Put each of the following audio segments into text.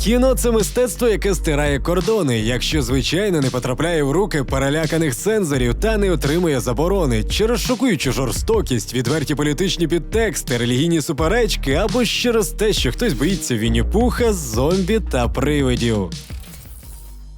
Кіно це мистецтво, яке стирає кордони, якщо звичайно не потрапляє в руки переляканих цензорів та не отримує заборони через шокуючу жорстокість, відверті політичні підтексти, релігійні суперечки або через те, що хтось боїться Вінні-Пуха, зомбі та привидів.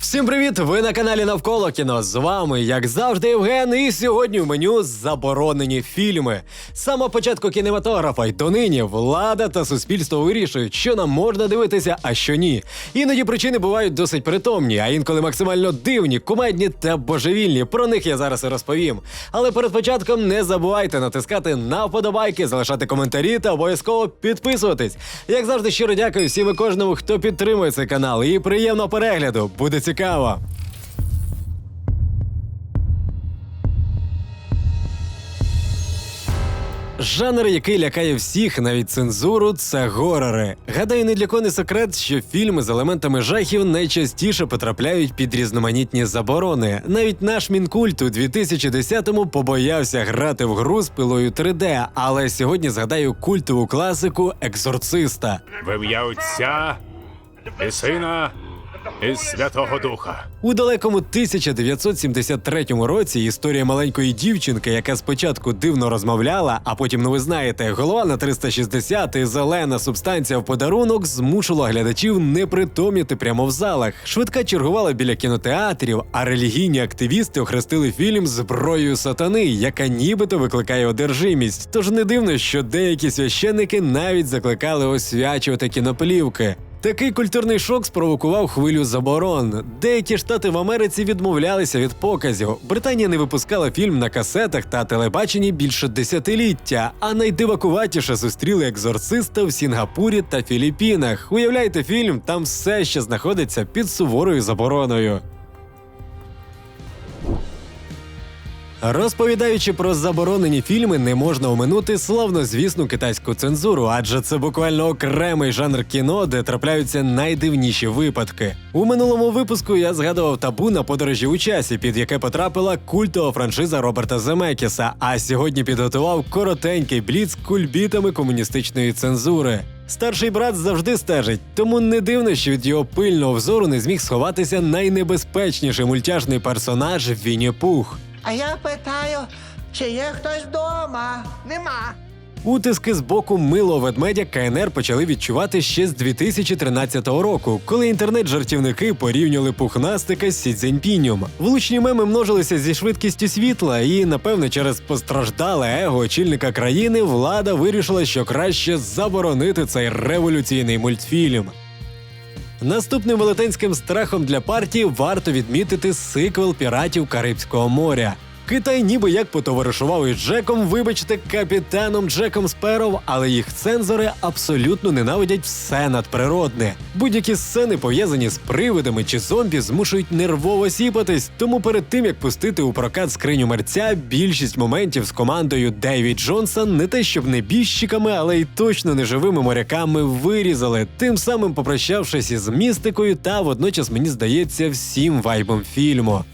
Всім привіт! Ви на каналі Навколо кіно. З вами, як завжди, Євген. І сьогодні в меню заборонені фільми. З самого початку кінематографа й донині влада та суспільство вирішують, що нам можна дивитися, а що ні. Іноді причини бувають досить притомні, а інколи максимально дивні, кумедні та божевільні. Про них я зараз і розповім. Але перед початком не забувайте натискати на вподобайки, залишати коментарі та обов'язково підписуватись. Як завжди, щиро дякую всім і кожному, хто підтримує цей канал. І приємного перегляду. Буде цікаво. Жанр, який лякає всіх, навіть цензуру, це горори. Гадаю, не для кого не секрет, що фільми з елементами жахів найчастіше потрапляють під різноманітні заборони. Навіть наш мінкульт у 2010-му побоявся грати в гру з пилою 3D, але сьогодні згадаю культову класику Екзорциста. В ім'я Отця і Сина і Святого Духа. У далекому 1973 році історія маленької дівчинки, яка спочатку дивно розмовляла, а потім, ну ви знаєте, голова на 360 і зелена субстанція в подарунок змушувала глядачів не притомніти прямо в залах. Швидка чергувала біля кінотеатрів, а релігійні активісти охрестили фільм зброєю сатани, яка нібито викликає одержимість. Тож не дивно, що деякі священники навіть закликали освячувати кіноплівки. Такий культурний шок спровокував хвилю заборон. Деякі штати в Америці відмовлялися від показів. Британія не випускала фільм на касетах та телебаченні більше десятиліття, а найдивакуватіше зустріли екзорциста в Сінгапурі та Філіппінах. Уявляєте, фільм там все ще знаходиться під суворою забороною. Розповідаючи про заборонені фільми, не можна оминути славнозвісну китайську цензуру, адже це буквально окремий жанр кіно, де трапляються найдивніші випадки. У минулому випуску я згадував табу на подорожі у часі, під яке потрапила культова франшиза Роберта Земекіса. А сьогодні підготував коротенький бліц кульбітами комуністичної цензури. Старший брат завжди стежить, тому не дивно, що від його пильного взору не зміг сховатися найнебезпечніший мультяшний персонаж Вінні Пух. А я питаю, чи є хтось вдома? Нема. Утиски з боку милого ведмедя КНР почали відчувати ще з 2013 року, коли інтернет-жартівники порівнювали пухнастика з Сі Цзіньпінем. Влучні меми множилися зі швидкістю світла, і, напевно, через постраждале его очільника країни влада вирішила, що краще заборонити цей революційний мультфільм. Наступним велетенським страхом для партії варто відмітити сиквел піратів Карибського моря. Китай ніби як потоваришував із Джеком, вибачте, капітаном Джеком Сперов, але їх цензори абсолютно ненавидять все надприродне. Будь-які сцени пов'язані з привидами чи зомбі змушують нервово сіпатись. Тому перед тим як пустити у прокат скриню мерця, більшість моментів з командою Дейвід Джонсон не те, щоб не біжчиками, але й точно не живими моряками вирізали, тим самим попрощавшись із містикою та водночас мені здається всім вайбом фільму.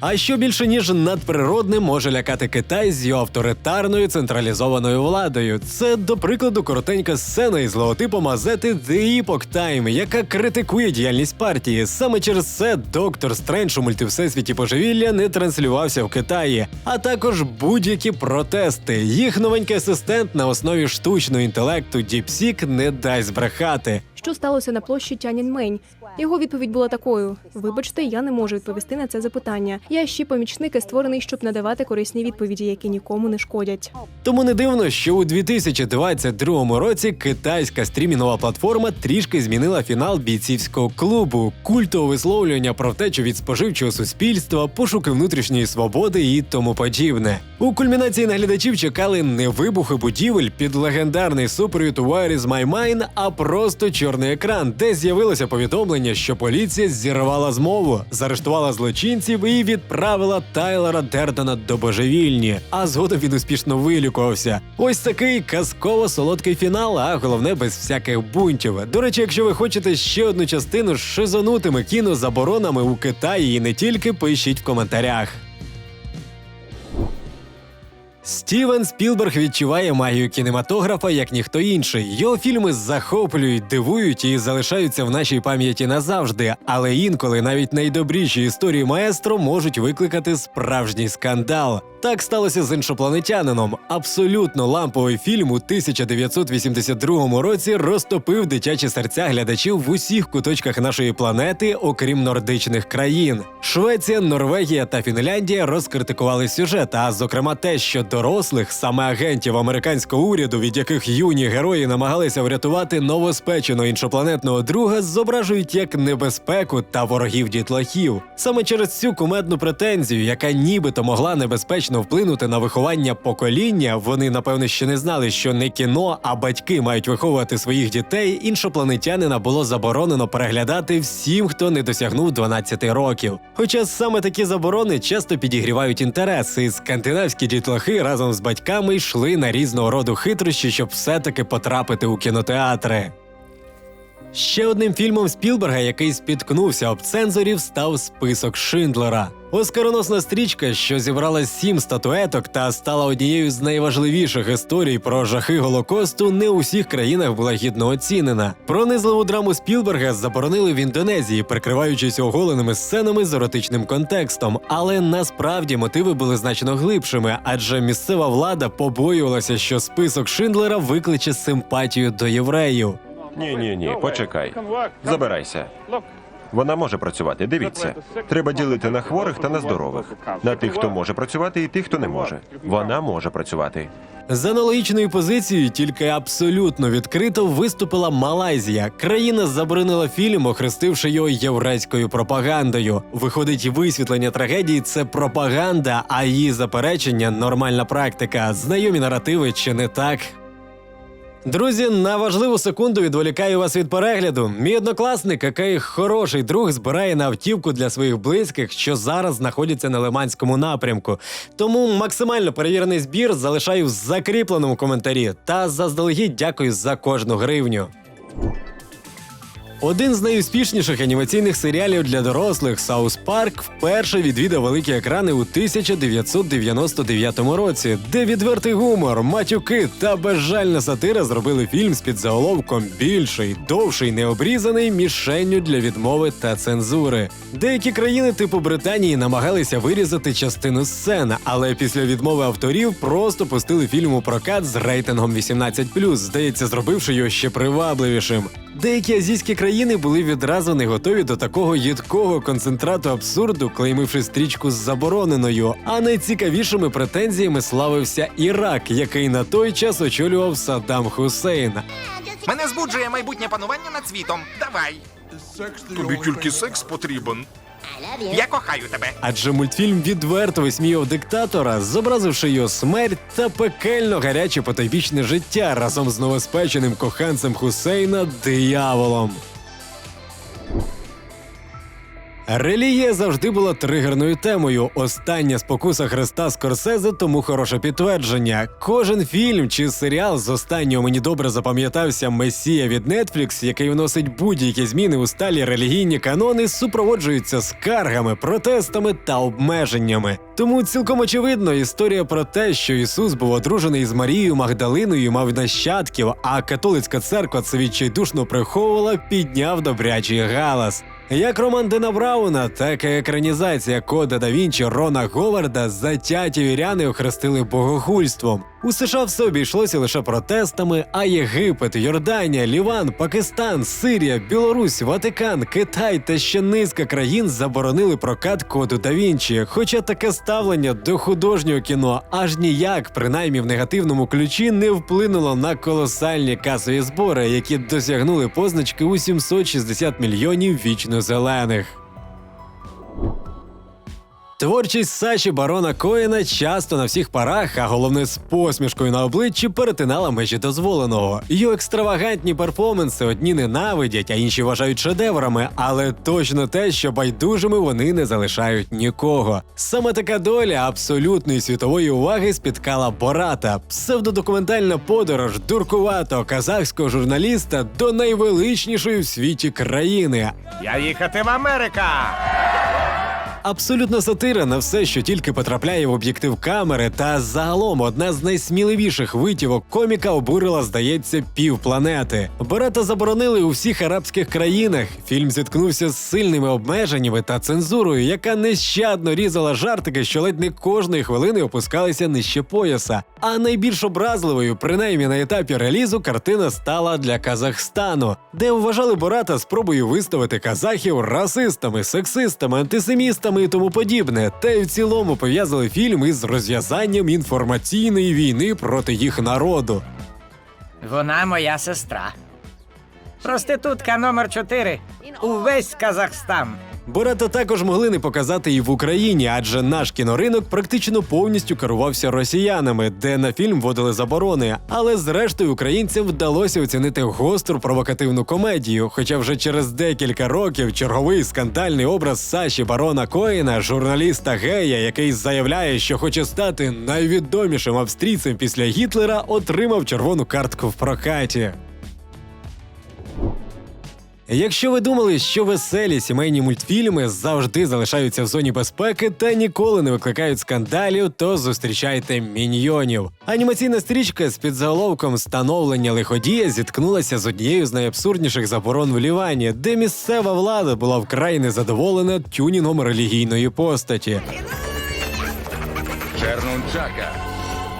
А що більше ніж надприродне може лякати Китай з його авторитарною централізованою владою? Це, до прикладу, коротенька сцена із логотипом газети The Epoch Time, яка критикує діяльність партії. Саме через це доктор Стрендж у мультивсесвіті божевілля не транслювався в Китаї, а також будь-які протести. Їх новенький асистент на основі штучного інтелекту DeepSeek не дасть збрехати. Що сталося на площі Тяньаньмень? Його відповідь була такою: Вибачте, я не можу відповісти на це запитання. Я ще помічник і створений, щоб надавати корисні відповіді, які нікому не шкодять. Тому не дивно, що у 2022 році китайська стрімінгова платформа трішки змінила фінал бійцівського клубу, культове висловлювання про втечу від споживчого суспільства, пошуки внутрішньої свободи і тому подібне. У кульмінації наглядачів чекали не вибухи будівель під легендарний суперют Where is my mind, а просто чорний екран, де з'явилося повідомлення, що поліція зірвала змову, заарештувала злочинців і відправила Тайлера Дердена до божевільні. А згодом він успішно вилікувався. Ось такий казково солодкий фінал, а головне без всяких бунтів. До речі, якщо ви хочете ще одну частину з шизонутими кінозаборонами у Китаї і не тільки, пишіть в коментарях. Стівен Спілберг відчуває магію кінематографа як ніхто інший. Його фільми захоплюють, дивують і залишаються в нашій пам'яті назавжди. Але інколи навіть найдобріші історії маестро можуть викликати справжній скандал. Так сталося з іншопланетянином. Абсолютно ламповий фільм у 1982 році розтопив дитячі серця глядачів в усіх куточках нашої планети, окрім нордичних країн. Швеція, Норвегія та Фінляндія розкритикували сюжет, а зокрема те, що дорослих, саме агентів американського уряду, від яких юні герої намагалися врятувати новоспеченого іншопланетного друга, зображують як небезпеку та ворогів дітлахів. Саме через цю кумедну претензію, яка нібито могла небезпечно вплинути на виховання покоління, вони напевно ще не знали, що не кіно, а батьки мають виховувати своїх дітей. Іншопланетянина було заборонено переглядати всім, хто не досягнув 12 років. Хоча саме такі заборони часто підігрівають інтерес, і скандинавські дітлахи разом з батьками йшли на різного роду хитрощі, щоб все-таки потрапити у кінотеатри. Ще одним фільмом Спілберга, який спіткнувся об цензорів, став список Шиндлера. Оскароносна стрічка, що зібрала сім статуеток та стала однією з найважливіших історій про жахи Голокосту, не у всіх країнах була гідно оцінена. Пронизливу драму Спілберга заборонили в Індонезії, прикриваючись оголеними сценами з еротичним контекстом. Але насправді мотиви були значно глибшими, адже місцева влада побоювалася, що список Шиндлера викличе симпатію до євреїв. Ні, ні, ні, почекай. Забирайся. Вона може працювати. Дивіться, треба ділити на хворих та на здорових, на тих, хто може працювати, і тих, хто не може. Вона може працювати. З аналогічною позицією, тільки абсолютно відкрито виступила Малайзія. Країна заборонила фільм, охрестивши його єврейською пропагандою. Виходить, висвітлення трагедії це пропаганда, а її заперечення нормальна практика. Знайомі наративи чи не так? Друзі, на важливу секунду відволікаю вас від перегляду. Мій однокласник, який хороший друг, збирає на автівку для своїх близьких, що зараз знаходяться на Лиманському напрямку. Тому максимально перевірений збір залишаю в закріпленому коментарі. Та заздалегідь дякую за кожну гривню. Один з найуспішніших анімаційних серіалів для дорослих Саус Парк вперше відвідав великі екрани у 1999 році, де відвертий гумор, матюки та безжальна сатира зробили фільм з підзаголовком більший, довший, необрізаний мішенню для відмови та цензури. Деякі країни типу Британії намагалися вирізати частину сцен, але після відмови авторів просто пустили фільм у прокат з рейтингом 18+, здається, зробивши його ще привабливішим. Деякі азійські країни були відразу не готові до такого їдкого концентрату абсурду, клеймивши стрічку з забороненою. А найцікавішими претензіями славився Ірак, який на той час очолював Саддам Хусейн. Мене збуджує майбутнє панування над світом. Давай. Тобі тільки секс потрібен. Я кохаю тебе. Адже мультфільм відверто висміяв диктатора, зобразивши його смерть та пекельно гаряче потойбічне життя разом з новоспеченим коханцем Хусейна дияволом. Релігія завжди була тригерною темою. Остання спокуса Христа Скорсезе тому хороше підтвердження. Кожен фільм чи серіал з останнього мені добре запам'ятався Месія від Netflix, який вносить будь-які зміни у сталі релігійні канони, супроводжуються скаргами, протестами та обмеженнями. Тому цілком очевидно історія про те, що Ісус був одружений з Марією Магдалиною, мав нащадків, а католицька церква це відчайдушно приховувала, підняв добрячий галас. Як роман Дена Брауна, так і екранізація кода да Вінчі Рона Говарда затяті віряни охрестили богохульством. У США все обійшлося лише протестами, а Єгипет, Йорданія, Ліван, Пакистан, Сирія, Білорусь, Ватикан, Китай та ще низка країн заборонили прокат коду да Вінчі. Хоча таке ставлення до художнього кіно аж ніяк, принаймні в негативному ключі, не вплинуло на колосальні касові збори, які досягнули позначки у 760 мільйонів вічно зелених. Творчість Саші Барона Коїна часто на всіх парах, а головне з посмішкою на обличчі, перетинала межі дозволеного. Його екстравагантні перформанси одні ненавидять, а інші вважають шедеврами, але точно те, що байдужими вони не залишають нікого. Саме така доля абсолютної світової уваги спіткала Бората, псевдодокументальна подорож дуркуватого казахського журналіста до найвеличнішої в світі країни. Я їхати в Америка. Абсолютна сатира на все, що тільки потрапляє в об'єктив камери, та загалом одна з найсміливіших витівок коміка обурила, здається, півпланети. Барата заборонили у всіх арабських країнах. Фільм зіткнувся з сильними обмеженнями та цензурою, яка нещадно різала жартики, що ледь не кожної хвилини опускалися нижче пояса. А найбільш образливою, принаймні на етапі релізу, картина стала для Казахстану, де вважали Бората спробою виставити казахів расистами, сексистами, антисемістами і тому подібне, та й в цілому пов'язали фільм із розв'язанням інформаційної війни проти їх народу. Вона моя сестра. Проститутка номер 4 Увесь Казахстан. Бората також могли не показати і в Україні, адже наш кіноринок практично повністю керувався росіянами, де на фільм вводили заборони. Але зрештою українцям вдалося оцінити гостру провокативну комедію. Хоча вже через декілька років черговий скандальний образ Саші Барона Коїна, журналіста гея, який заявляє, що хоче стати найвідомішим австрійцем після Гітлера, отримав червону картку в прокаті. Якщо ви думали, що веселі сімейні мультфільми завжди залишаються в зоні безпеки та ніколи не викликають скандалів, то зустрічайте міньйонів. Анімаційна стрічка з підзаголовком Становлення лиходія зіткнулася з однією з найабсурдніших заборон в Лівані, де місцева влада була вкрай незадоволена тюнінгом релігійної постаті.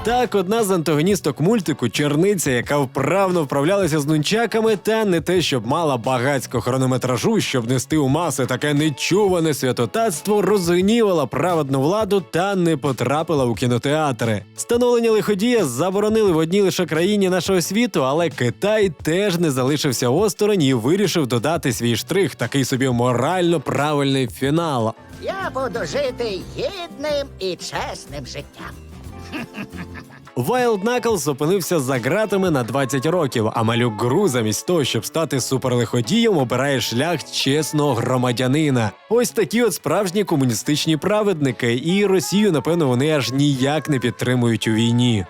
Так, одна з антагоністок мультику черниця, яка вправно вправлялася з нунчаками, та не те, щоб мала багацько хронометражу, щоб нести у маси таке нечуване святотатство, розгнівала праведну владу та не потрапила у кінотеатри. Становлення лиходія заборонили в одній лише країні нашого світу, але Китай теж не залишився осторонь і вирішив додати свій штрих, такий собі морально правильний фінал. Я буду жити гідним і чесним життям. Wild Knuckles опинився за ґратами на 20 років, а малюк Гру замість того, щоб стати суперлиходієм, обирає шлях чесного громадянина. Ось такі от справжні комуністичні праведники, і Росію, напевно, вони аж ніяк не підтримують у війні.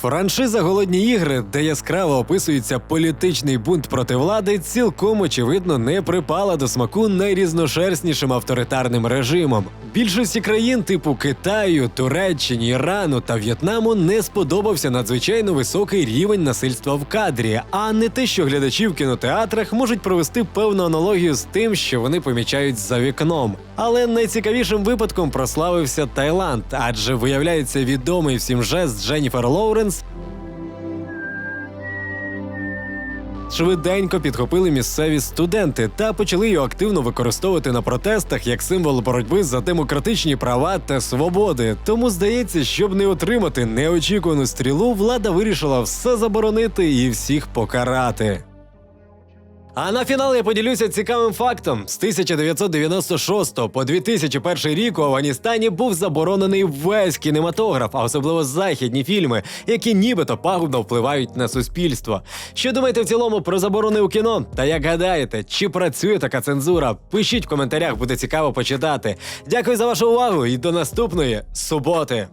Франшиза Голодні ігри, де яскраво описується політичний бунт проти влади, цілком очевидно не припала до смаку найрізношерстнішим авторитарним режимом. Більшості країн типу Китаю, Туреччині, Ірану та В'єтнаму не сподобався надзвичайно високий рівень насильства в кадрі, а не те, що глядачі в кінотеатрах можуть провести певну аналогію з тим, що вони помічають за вікном. Але найцікавішим випадком прославився Таїланд, адже виявляється відомий всім жест Дженніфер Лоуренс Швиденько підхопили місцеві студенти та почали його активно використовувати на протестах як символ боротьби за демократичні права та свободи. Тому здається, щоб не отримати неочікувану стрілу, влада вирішила все заборонити і всіх покарати. А на фінал я поділюся цікавим фактом: з 1996 по 2001 рік у Афганістані був заборонений весь кінематограф, а особливо західні фільми, які нібито пагубно впливають на суспільство. Що думаєте в цілому про заборони у кіно? Та як гадаєте, чи працює така цензура? Пишіть в коментарях, буде цікаво почитати. Дякую за вашу увагу і до наступної суботи.